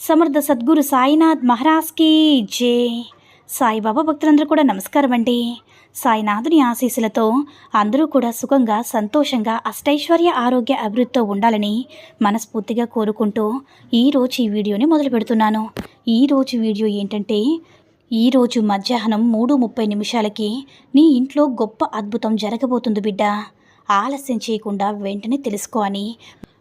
సమర్థ సద్గురు సాయినాథ్ మహారాజ్కి జే. సాయిబాబా భక్తులందరూ కూడా నమస్కారం అండి. సాయినాథుని ఆశీస్సులతో అందరూ కూడా సుఖంగా సంతోషంగా అష్టైశ్వర్య ఆరోగ్య అభివృద్ధితో ఉండాలని మనస్ఫూర్తిగా కోరుకుంటూ ఈరోజు ఈ వీడియోని మొదలు పెడుతున్నాను. ఈరోజు వీడియో ఏంటంటే ఈరోజు మధ్యాహ్నం మూడు ముప్పై నిమిషాలకి నీ ఇంట్లో గొప్ప అద్భుతం జరగబోతుంది బిడ్డ. ఆలస్యం చేయకుండా వెంటనే తెలుసుకో అని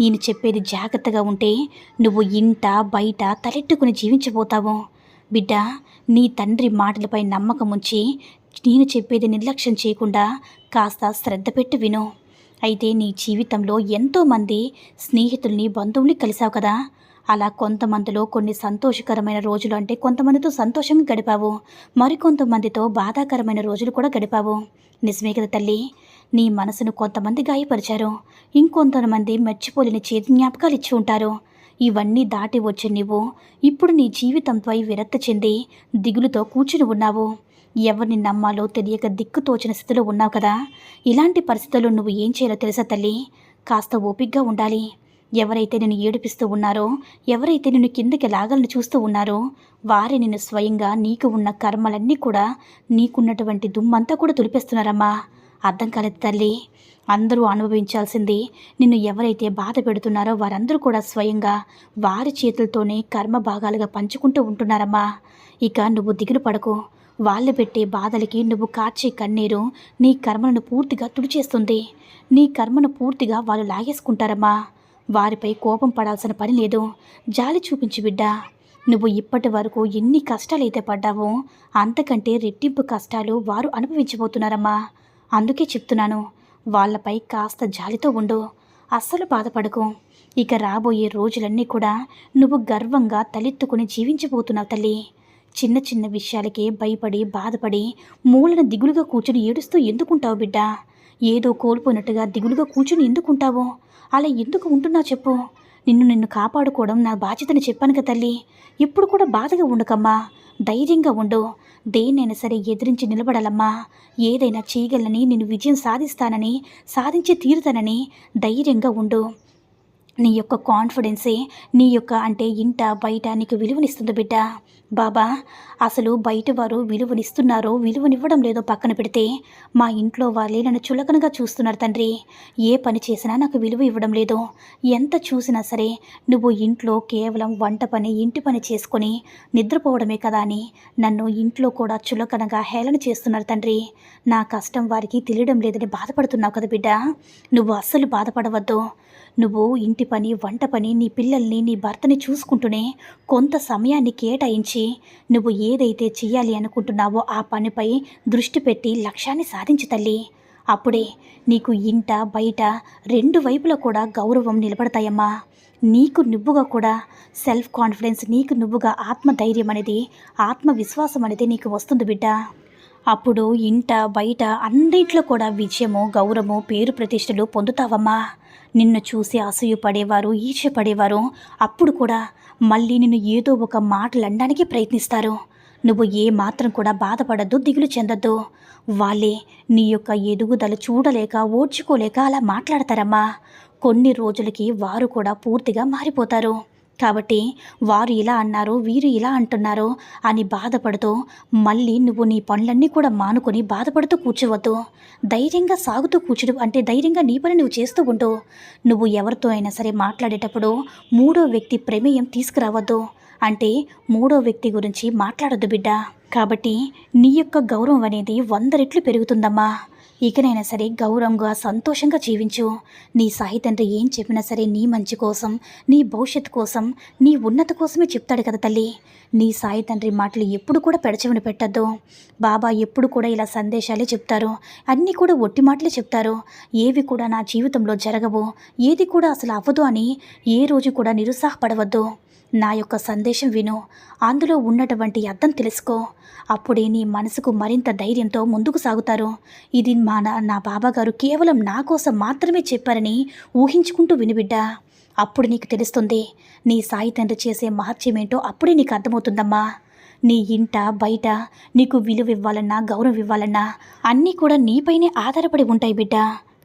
నేను చెప్పేది జాగ్రత్తగా ఉంటే నువ్వు ఇంట బయట తలెట్టుకుని జీవించబోతావు. బిడ్డ నీ తండ్రి మాటలపై నమ్మకం ఉంచి నేను చెప్పేది నిర్లక్ష్యం చేయకుండా కాస్త శ్రద్ధ పెట్టి విను. అయితే నీ జీవితంలో ఎంతోమంది స్నేహితుల్ని బంధువుల్ని కలిసావు కదా. అలా కొంతమందిలో కొన్ని సంతోషకరమైన రోజులు అంటే కొంతమందితో సంతోషంగా గడిపావు. మరికొంతమందితో బాధాకరమైన రోజులు కూడా గడిపావు. నిజమే కదా తల్లి? నీ మనసును కొంతమంది గాయపరిచారు. ఇంకొంతమంది మర్చిపోలేని చేతి జ్ఞాపకాలు ఇచ్చి ఉంటారు. ఇవన్నీ దాటి వచ్చి నువ్వు ఇప్పుడు నీ జీవితంపై విరక్తి చెంది దిగులుతో కూర్చుని ఉన్నావు. ఎవరిని నమ్మాలో తెలియక దిక్కుతోచిన స్థితిలో ఉన్నావు కదా. ఇలాంటి పరిస్థితుల్లో నువ్వు ఏం చేయాలో తెలుసా తల్లి? కాస్త ఓపిగ్గా ఉండాలి. ఎవరైతే నిన్ను ఏడిపిస్తూ ఉన్నారో ఎవరైతే నిన్ను కిందకి లాగాలని చూస్తూ ఉన్నారో వారే నిన్ను స్వయంగా నీకు ఉన్న కర్మలన్నీ కూడా నీకున్నటువంటి దుమ్మంతా కూడా తులిపేస్తున్నారమ్మా అర్థం కాలేదు తల్లి. అందరూ అనుభవించాల్సింది నిన్ను ఎవరైతే బాధ పెడుతున్నారో వారందరూ కూడా స్వయంగా వారి చేతులతోనే కర్మ భాగాలుగా పంచుకుంటూ ఉంటున్నారమ్మా. ఇక నువ్వు దిగులు పడకు. వాళ్ళు పెట్టే బాధలకి నువ్వు కార్చే కన్నీరు నీ కర్మలను పూర్తిగా తుడిచేస్తుంది. నీ కర్మను పూర్తిగా వాళ్ళు లాగేసుకుంటారమ్మా. వారిపై కోపం పడాల్సిన పని లేదు. జాలి చూపించి బిడ్డ. నువ్వు ఇప్పటి వరకు ఎన్ని కష్టాలైతే పడ్డావో అంతకంటే రెట్టింపు కష్టాలు వారు అనుభవించబోతున్నారమ్మా. అందుకే చెప్తున్నాను వాళ్ళపై కాస్త జాలితో ఉండు. అస్సలు బాధపడకు. ఇక రాబోయే రోజులన్నీ కూడా నువ్వు గర్వంగా తలెత్తుకుని జీవించబోతున్నావు తల్లి. చిన్న చిన్న విషయాలకే భయపడి బాధపడి మూలన దిగులుగా కూర్చుని ఏడుస్తూ ఎందుకుంటావు బిడ్డ? ఏదో కోల్పోయినట్టుగా దిగులుగా కూర్చుని ఎందుకుంటావు? అలా ఎందుకు ఉంటున్నా చెప్పు. నిన్ను నిన్ను కాపాడుకోవడం నా బాధ్యతని చెప్పాను కదా తల్లి. ఇప్పుడు కూడా బాధగా ఉండకమ్మా. ధైర్యంగా ఉండు. దేన్నైనా సరే ఎదిరించి నిలబడాలమ్మా. ఏదైనా చేయగలనని నేను విజయం సాధిస్తానని సాధించి తీరుతానని ధైర్యంగా ఉండు. నీ యొక్క కాన్ఫిడెన్సే నీ యొక్క అంటే ఇంట బయట నీకు విలువనిస్తుంది బిడ్డ. బాబా అసలు బయట వారు విలువనిస్తున్నారో విలువనివ్వడం లేదో పక్కన పెడితే మా ఇంట్లో వాళ్ళే నన్ను చులకనగా చూస్తున్నారు తండ్రి. ఏ పని చేసినా నాకు విలువ ఇవ్వడం లేదు. ఎంత చూసినా సరే నువ్వు ఇంట్లో కేవలం వంట పని ఇంటి పని చేసుకొని నిద్రపోవడమే కదా అని నన్ను ఇంట్లో కూడా చులకనగా హేళన చేస్తున్నారు తండ్రి. నా కష్టం వారికి తెలియడం లేదని బాధపడుతున్నావు కదా బిడ్డ. నువ్వు అస్సలు బాధపడవద్దు. నువ్వు ఇంటి పని వంట పని నీ పిల్లల్ని నీ భర్తని చూసుకుంటూనే కొంత సమయాన్ని కేటాయించి నువ్వు ఏదైతే చెయ్యాలి అనుకుంటున్నావో ఆ పనిపై దృష్టి పెట్టి లక్ష్యాన్ని సాధించు తల్లి. అప్పుడే నీకు ఇంట బయట రెండు వైపులా కూడా గౌరవం నిలబడతాయమ్మా. నీకు నువ్వుగా కూడా సెల్ఫ్ కాన్ఫిడెన్స్ నీకు నువ్వుగా ఆత్మధైర్యం అనేది ఆత్మవిశ్వాసం అనేది నీకు వస్తుంది బిడ్డ. అప్పుడు ఇంట బయట అన్నింట్లో కూడా విజయము గౌరవము పేరు ప్రతిష్టలు పొందుతావమ్మా. నిన్ను చూసి అసూయపడేవారు ఈర్షపడేవారు అప్పుడు కూడా మళ్ళీ నిన్ను ఏదో ఒక మాటలు అనడానికి ప్రయత్నిస్తారు. నువ్వు ఏ మాత్రం కూడా బాధపడద్దు దిగులు చెందద్దు. వాళ్ళే నీ యొక్క ఎదుగుదల చూడలేక ఓడ్చుకోలేక అలా మాట్లాడతారమ్మా. కొన్ని రోజులకి వారు కూడా పూర్తిగా మారిపోతారు. కాబట్టి వారు ఇలా అన్నారు వీరు ఇలా అంటున్నారు అని బాధపడుతూ మళ్ళీ నువ్వు నీ పనులన్నీ కూడా మానుకొని బాధపడుతూ కూర్చోవద్దు. ధైర్యంగా సాగుతూ కూర్చుడు అంటే ధైర్యంగా నీ పని నువ్వు చేస్తూ ఉండు. నువ్వు ఎవరితో అయినా సరే మాట్లాడేటప్పుడు మూడో వ్యక్తి ప్రమేయం తీసుకురావద్దు అంటే మూడో వ్యక్తి గురించి మాట్లాడొద్దు బిడ్డ. కాబట్టి నీ యొక్క గౌరవం అనేది వంద రెట్లు పెరుగుతుందమ్మా. ఇకనైనా సరే గౌరవంగా సంతోషంగా జీవించు. నీ సాయి తండ్రి ఏం చెప్పినా సరే నీ మంచి కోసం నీ భవిష్యత్తు కోసం నీ ఉన్నత కోసమే చెప్తాడు కదా తల్లి. నీ సాయి తండ్రి మాటలు ఎప్పుడు కూడా పెడచెవిని పెట్టద్దు. బాబా ఎప్పుడు కూడా ఇలా సందేశాలే చెప్తారు. అన్నీ కూడా ఒట్టి మాటలే చెప్తారు. ఏవి కూడా నా జీవితంలో జరగవు. ఏది కూడా అసలు అవ్వదు అని ఏ రోజు కూడా నిరుత్సాహపడవద్దు. నా యొక్క సందేశం విను. అందులో ఉన్నటువంటి అర్థం తెలుసుకో. అప్పుడే నీ మనసుకు మరింత ధైర్యంతో ముందుకు సాగుతారు. ఇది మా నా నా బాబాగారు కేవలం నా కోసం మాత్రమే చెప్పారని ఊహించుకుంటూ వినిబిడ్డా అప్పుడు నీకు తెలుస్తుంది. నీ సాయి తండ్రి చేసే మహత్యమేంటో అప్పుడే నీకు అర్థమవుతుందమ్మా. నీ ఇంట బయట నీకు విలువ ఇవ్వాలన్నా గౌరవం ఇవ్వాలన్నా అన్నీ కూడా నీపైనే ఆధారపడి ఉంటాయి బిడ్డ.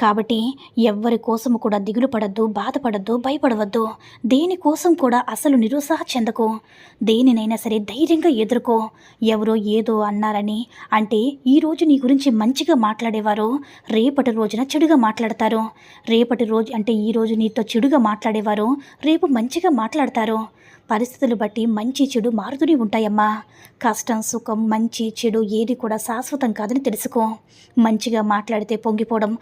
కాబట్టి ఎవ్వరి కోసము కూడా దిగులు పడద్దు బాధపడద్దు భయపడవద్దు. దేనికోసం కూడా అసలు నిరుత్సాహ చెందకు. దేనినైనా సరే ధైర్యంగా ఎదుర్కో. ఎవరో ఏదో అన్నారని అంటే ఈరోజు నీ గురించి మంచిగా మాట్లాడేవారు. రేపటి రోజున చెడుగా మాట్లాడతారు. రేపటి రోజు అంటే ఈరోజు నీతో చెడుగా మాట్లాడేవారు. రేపు మంచిగా మాట్లాడతారు. పరిస్థితులు బట్టి మంచి చెడు మారుతూనే ఉంటాయమ్మా. కష్టం సుఖం మంచి చెడు ఏది కూడా శాశ్వతం కాదని తెలుసుకో. మంచిగా మాట్లాడితే పొంగిపోవడం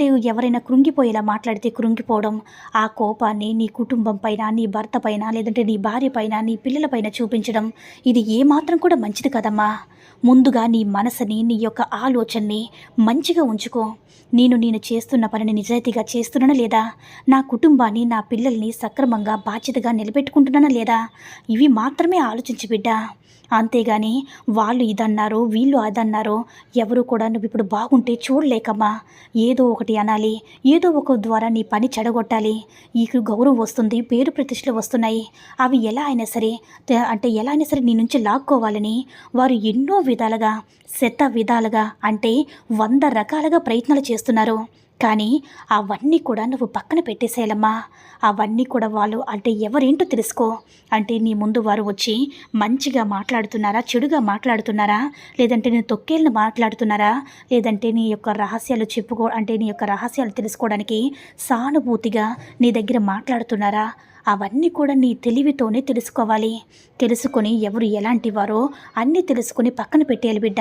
అంటే ఎవరైనా కృంగిపోయేలా మాట్లాడితే కృంగిపోవడం ఆ కోపాన్ని నీ కుటుంబం పైన నీ భర్త పైన లేదంటే నీ భార్య పైన నీ పిల్లల పైన చూపించడం ఇది ఏమాత్రం కూడా మంచిది కదమ్మా. ముందుగా నీ మనసుని నీ యొక్క ఆలోచనని మంచిగా ఉంచుకో. నేను నేను చేస్తున్న పనిని నిజాయితీగా చేస్తున్నానా లేదా? నా కుటుంబాన్ని నా పిల్లల్ని సక్రమంగా బాధ్యతగా నిలబెట్టుకుంటున్నానా లేదా? ఇవి మాత్రమే ఆలోచించి బిడ్డ. అంతేగాని వాళ్ళు ఇదన్నారో వీళ్ళు అదన్నారో ఎవరు కూడా నువ్వు ఇప్పుడు బాగుంటే చూడలేకమ్మా. ఏదో ఒకటి అనాలి? ఏదో ఒక ద్వారా నీ పని చెడగొట్టాలి. నీకు గౌరవం వస్తుంది పేరు ప్రతిష్టలు వస్తున్నాయి. అవి ఎలా అయినా సరే అంటే ఎలా అయినా సరే నీ నుంచి లాక్కోవాలని వారు ఎన్నో విధాలుగా శత విధాలుగా అంటే వంద రకాలుగా ప్రయత్నాలు చేస్తున్నారు. కానీ అవన్నీ కూడా నువ్వు పక్కన పెట్టేసేయాలమ్మా. అవన్నీ కూడా వాళ్ళు అంటే ఎవరేంటో తెలుసుకో. అంటే నీ ముందు వారు వచ్చి మంచిగా మాట్లాడుతున్నారా చెడుగా మాట్లాడుతున్నారా? లేదంటే నేను తొక్కేళ్ళని మాట్లాడుతున్నారా? లేదంటే నీ యొక్క రహస్యాలు చెప్పుకో అంటే నీ యొక్క రహస్యాలు తెలుసుకోవడానికి సానుభూతిగా నీ దగ్గర మాట్లాడుతున్నారా? అవన్నీ కూడా నీ తెలివితోనే తెలుసుకోవాలి. తెలుసుకొని ఎవరు ఎలాంటి వారో అన్నీ తెలుసుకొని పక్కన పెట్టేయాలి బిడ్డ.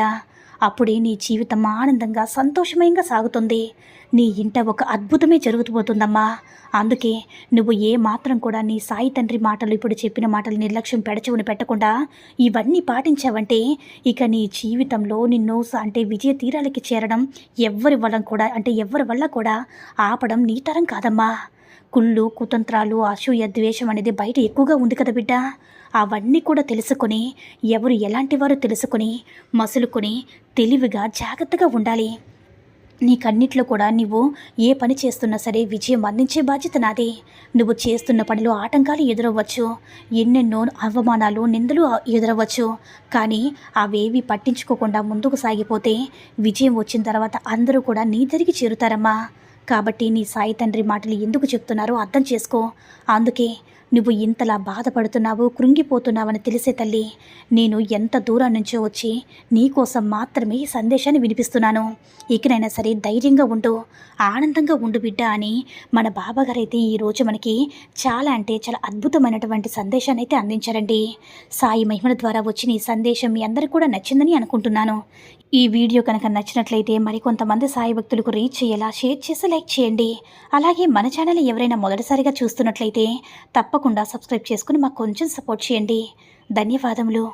అప్పుడే నీ జీవితం ఆనందంగా సంతోషమయంగా సాగుతుంది. నీ ఇంట ఒక అద్భుతమే జరుగుతుపోతుందమ్మా. అందుకే నువ్వు ఏ మాత్రం కూడా నీ సాయి తండ్రి మాటలు ఇప్పుడు చెప్పిన మాటలు నిర్లక్ష్యం పెడచవుని పెట్టకుండా ఇవన్నీ పాటించావంటే ఇక నీ జీవితంలో నిన్ను అంటే విజయ తీరాలకి చేరడం ఎవ్వరి వల్ల కూడా అంటే ఎవరి వల్ల కూడా ఆపడం నీ తరం కాదమ్మా. కుళ్ళు కుతంత్రాలు అసూయ ద్వేషం అనేది బయట ఎక్కువగా ఉంది కదా బిడ్డ. అవన్నీ కూడా తెలుసుకొని ఎవరు ఎలాంటి వారు తెలుసుకొని మసులుకొని తెలివిగా జాగ్రత్తగా ఉండాలి. నీకన్నిట్లో కూడా నువ్వు ఏ పని చేస్తున్నా సరే విజయం అందించే బాధ్యత నాది. నువ్వు చేస్తున్న పనిలో ఆటంకాలు ఎదురవ్వచ్చు. ఎన్నెన్నో అవమానాలు నిందలు ఎదురవ్వచ్చు. కానీ అవేవి పట్టించుకోకుండా ముందుకు సాగిపోతే విజయం వచ్చిన తర్వాత అందరూ కూడా నీ దగ్గరికి చేరుతారమ్మా. కాబట్టి నీ సాయి తండ్రి మాటలు ఎందుకు చెప్తున్నారో అర్థం చేసుకో. అందుకే నువ్వు ఇంతలా బాధపడుతున్నావు కృంగిపోతున్నావని తెలిసే తల్లి నేను ఎంత దూరం నుంచో వచ్చి నీకోసం మాత్రమే ఈ సందేశాన్ని వినిపిస్తున్నాను. ఇకనైనా సరే ధైర్యంగా ఉండు ఆనందంగా ఉండు బిడ్డ అని మన బాబాగారైతే ఈరోజు మనకి చాలా అంటే చాలా అద్భుతమైనటువంటి సందేశాన్ని అయితే అందించారండి. సాయి మహిమల ద్వారా వచ్చిన ఈ సందేశం మీ అందరికీ కూడా నచ్చిందని అనుకుంటున్నాను. ఈ వీడియో కనుక నచ్చినట్లయితే మరికొంతమంది సాయి భక్తులకు రీచ్ అయ్యేలా షేర్ చేసి లైక్ చేయండి. అలాగే మన ఛానల్ ఎవరైనా మొదటిసారిగా చూస్తున్నట్లయితే తప్పకుండా సబ్స్క్రైబ్ చేసుకుని మాకు కొంచెం సపోర్ట్ చేయండి. ధన్యవాదములు.